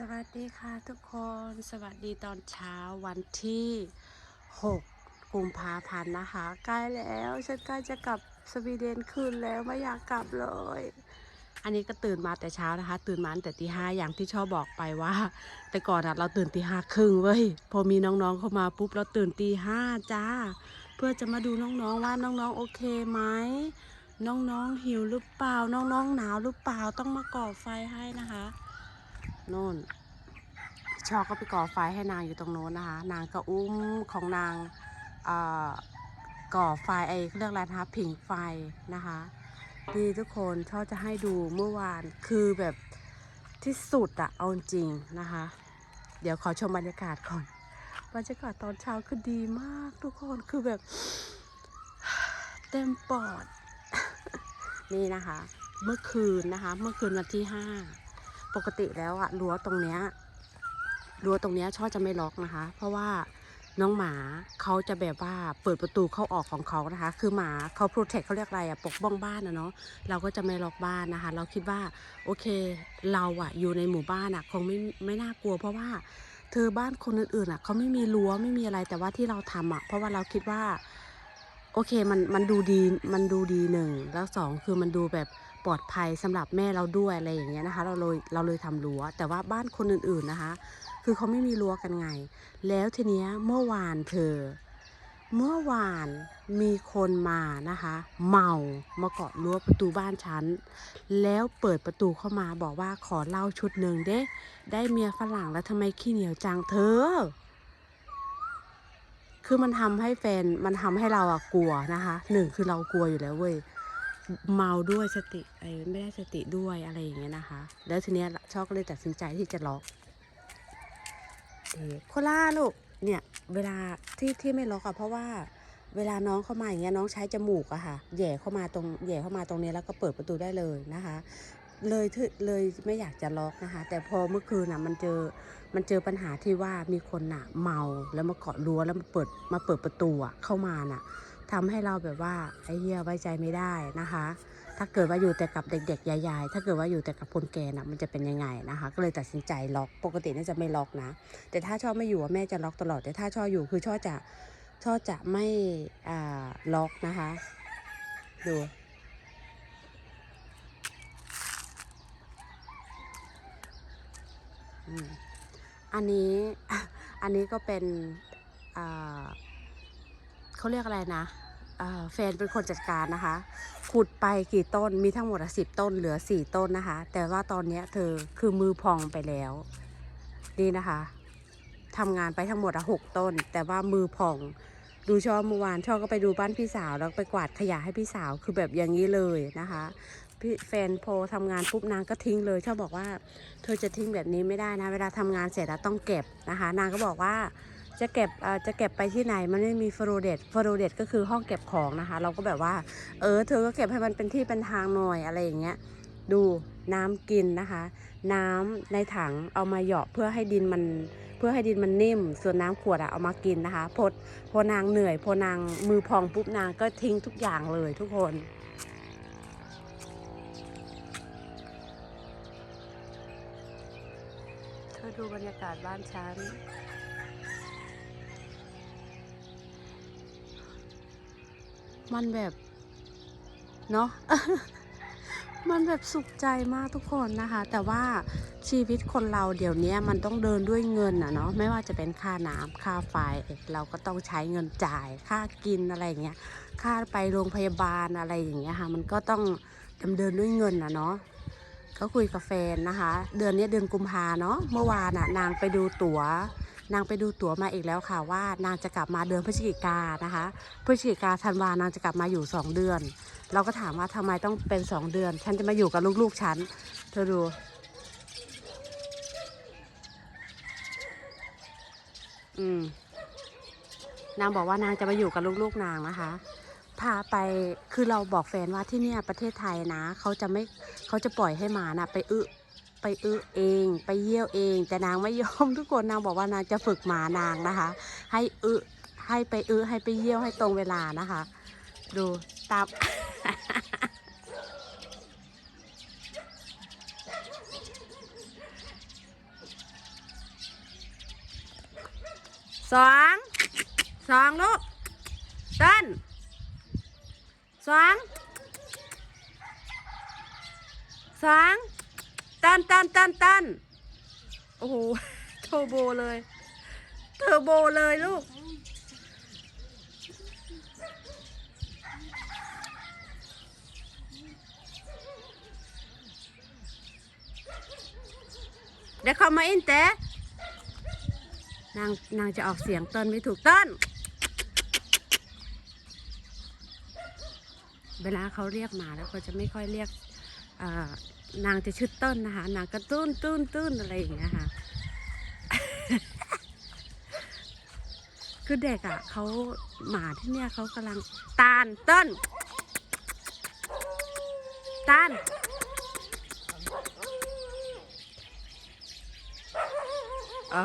สวัสดีค่ะทุกคนสวัสดีตอนเช้าวันที่ 6 กุมภาพันธ์นะคะ ใกล้แล้วฉันใกล้จะกลับสวีเดนคืนแล้วไม่อยากกลับเลย อันนี้ก็ตื่นมาแต่เช้านะคะ ตื่นมาแต่ตีห้าอย่างที่ชอบบอกไปว่า แต่ก่อนอะเราตื่นตีห้าครึ่งเว้ยพอมีน้องๆเข้ามาปุ๊บเราตื่นตีห้าจ้า เพื่อจะมาดูน้องๆว่าน้องๆโอเคไหมน้องๆหิวหรือเปล่าน้องๆหนาวหรือเปล่าต้องมาก่อไฟให้นะคะ โน่นชอก็ไปก่อไฟให้นางอยู่ตรงโน้นนะคะ นางก็อุ้มของนางก่อไฟไอ้เขาเรียกอะไรนะคะผิงไฟนะคะดีทุกคนชอบจะให้ดูเมื่อวานคือแบบที่สุดอะเอาจริงนะคะ เดี๋ยวขอชมบรรยากาศก่อนบรรยากาศตอนเช้าคือดีมากทุกคนคือแบบเต็มปอด นี่นะคะ เมื่อคืนนะคะ เมื่อคืนวันที่ห้า ปกติแล้วอะรั้วตรงเนี้ยรั้วตรงเนี้ยช่อจะไม่ล็อกนะคะ เพราะว่าน้องหมาเขาจะแบบว่าเปิดประตูเข้าออกของเขานะคะ คือหมาเขาโปรเทคเขาเรียกอะไรอะปกป้องบ้านนะเนาะเราก็จะไม่ล็อกบ้านนะคะ เราคิดว่าโอเคเราอะอยู่ในหมู่บ้านอะคงไม่ไม่น่ากลัว เพราะว่าเธอบ้านคนอื่นๆอะเขาไม่มีรั้วไม่มีอะไรแต่ว่าที่เราทำอะเพราะว่าเราคิดว่า โอเคมันมันดูดีมันดูดีหนึ่งแล้วสองคือมันดูแบบ ปลอดภัยสำหรับแม่เราด้วยอะไรอย่างเงี้ยนะคะ เราเลยเราเลยทำรั้ว แต่ว่าบ้านคนอื่นๆนะคะ คือเขาไม่มีรั้วกันไง แล้วทีเนี้ยเมื่อวานเธอ เมื่อวานมีคนมานะคะ เมามาเกาะรั้วประตูบ้านฉันแล้วเปิดประตูเข้ามาบอกว่าขอเหล้าชุดหนึ่งเด้ได้เมียฝรั่งแล้วทำไมขี้เหนียวจังเธอคือมันทำให้แฟนมันทำให้เราอะกลัวนะคะหนึ่งคือเรากลัวอยู่แล้วเว้ย เมาด้วยสติไอ้ไม่ได้สติด้วยอะไรอย่างเงี้ยนะคะ แล้วทีเนี้ยชอบก็เลยตัดสินใจที่จะล็อกเออโคล่าลูกเนี่ยเวลาที่ที่ไม่ล็อกอะเพราะว่าเวลาน้องเข้ามาอย่างเงี้ยน้องใช้จมูกอะค่ะแย่เข้ามาตรงแย่เข้ามาตรงนี้แล้วก็เปิดประตูได้เลยนะคะ เลยท์เลยไม่อยากจะล็อกนะคะ แต่พอเมื่อคืนน่ะมันเจอมันเจอปัญหาที่ว่ามีคนน่ะเมาแล้วมาเกาะรั้วแล้วมาเปิดมาเปิดประตูอะเข้ามาน่ะ ทำให้เราแบบว่าไอ้เหี้ยไว้ใจไม่ได้นะคะ ถ้าเกิดว่าอยู่แต่กับเด็กๆยายๆถ้าเกิดว่าอยู่แต่กับคนแก่น่ะมันจะเป็นยังไงนะคะ ก็เลยตัดสินใจล็อกปกติน่าจะไม่ล็อกนะ แต่ถ้าชอบไม่อยู่แม่จะล็อกตลอด แต่ถ้าชอบอยู่คือชอบจะชอบจะไม่อ่าล็อกนะคะ ดูอันนี้อันนี้ก็เป็นอ่า เขาเรียกอะไรนะแฟนเป็นคนจัดการนะคะ ขุดไปกี่ต้นมีทั้งหมดสิบต้นเหลือสี่ต้นนะคะ แต่ว่าตอนนี้เธอคือมือพองไปแล้ว นี่นะคะทำงานไปทั้งหมดอะหกต้น แต่ว่ามือพอง ดูชอบเมื่อวานชอบก็ไปดูบ้านพี่สาวแล้วไปกวาดขยะให้พี่สาวคือแบบอย่างนี้เลยนะคะพี่แฟนโพทำงานปุ๊บนางก็ทิ้งเลยชอบบอกว่า เธอจะทิ้งแบบนี้ไม่ได้นะ เวลาทำงานเสร็จแล้วต้องเก็บนะคะ นางก็บอกว่า จะเก็บเอ่อจะเก็บไปที่ไหนมันไม่มีฟลูเดตฟลูเดตก็คือห้องเก็บของนะคะ เราก็แบบว่า เออ เธอก็เก็บให้มันเป็นที่เป็นทางหน่อยอะไรอย่างเงี้ย ดูน้ำกินนะคะ น้ำในถังเอามาเหยาะเพื่อให้ดินมันเพื่อให้ดินมันนิ่ม ส่วนน้ำขวดอะเอามากินนะคะพอพอนางเหนื่อย พอนางมือพองปุ๊บนางก็ทิ้งทุกอย่างเลยทุกคนเธอดูบรรยากาศบ้านฉัน มันแบบเนาะมันแบบสุขใจมากทุกคนนะคะ แต่ว่าชีวิตคนเราเดี๋ยวนี้มันต้องเดินด้วยเงินอะเนาะไม่ว่าจะเป็นค่าน้ำค่าไฟเราก็ต้องใช้เงินจ่าย ค่ากินอะไรอย่างเงี้ยค่าไปโรงพยาบาลอะไรอย่างเงี้ยค่ะมันก็ต้องดำเนินด้วยเงินอะเนาะก็คุยกับแฟนนะคะ เดือนนี้เดือนกุมภาเนาะเมื่อวานน่ะนางไปดูตัว๋ว นางไปดูตั๋วมาอีกแล้วค่ะว่านางจะกลับมาเดือนพฤศจิกานะคะพฤศจิกาธันวานางจะกลับมาอยู่สองเดือน เราก็ถามว่าทำไมต้องเป็นสองเดือน ฉันจะมาอยู่กับลูกๆฉันเธอดูอืมนางบอกว่านางจะมาอยู่กับลูกๆนางนะคะพาไปคือเราบอกแฟนว่าที่เนี่ยประเทศไทยนะเขาจะไม่เขาจะปล่อยให้หมานะไปอึ ไปอึเอง ไปเยี่ยวเอง แต่นางไม่ยอมทุกคนนางบอกว่านางจะฝึกหมานางนะคะ ให้อึให้ไปอึให้ไปเยี่ยวให้ตรงเวลานะคะ ดูตามสองสองลูกเต้นสองสอง นต้นต้นต้นโอ้โหเทอร์โบเลย เทอร์โบเลยลูก เดี๋ยวเข้ามาอินเตะนางนางจะออกเสียงต้นไม่ถูกต้น เวลาเขาเรียกหมาแล้วเขาจะไม่ค่อยเรียกอ่อ นางจะชื่อต้นนะคะ นางก็ตุ้นตุ้นตุ้นอะไรอย่างเงี้ยค่ะ คือเด็กอะเขาหมาที่เนี่ยเขากำลังตาลต้นตาลอ่า